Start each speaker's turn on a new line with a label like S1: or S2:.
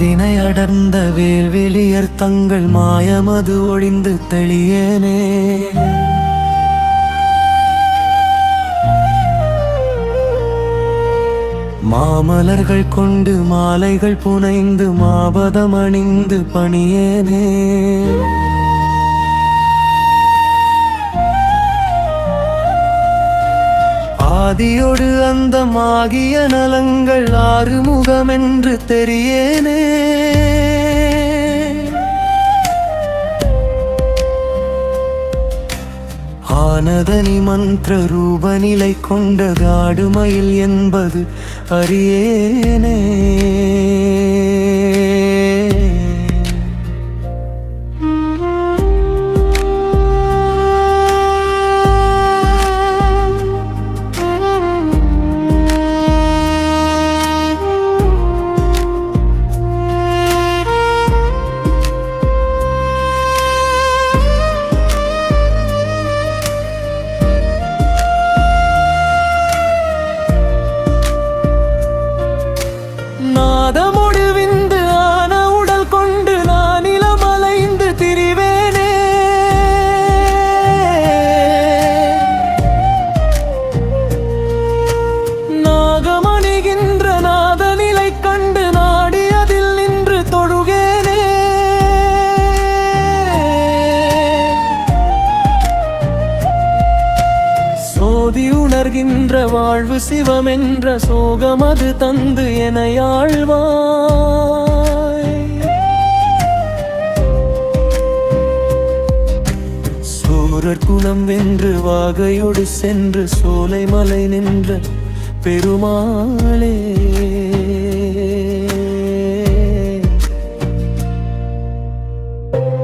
S1: அதனை அடர்ந்த வேல்வெளியர் தங்கள் மாயமது ஒழிந்து தெளியேனே. மாமலர்கள் கொண்டு மாலைகள் புனைந்து மாபதம் அணிந்து பணியேனே. ஆதியோடு அந்தமாகிய நலங்கள் ஆறுமுகமென்று தெரியேனே. ஆனதனி மந்திர ரூபநிலை கொண்ட காடுமயில் என்பது அறியேனே. உணர்கின்ற வாழ்வு சிவமென்ற சோகம் அது தந்து என ஆழ்வாய் சூரர் வென்று வாகையோடு சென்று சோலை மலை நின்ற பெருமாளே. thank you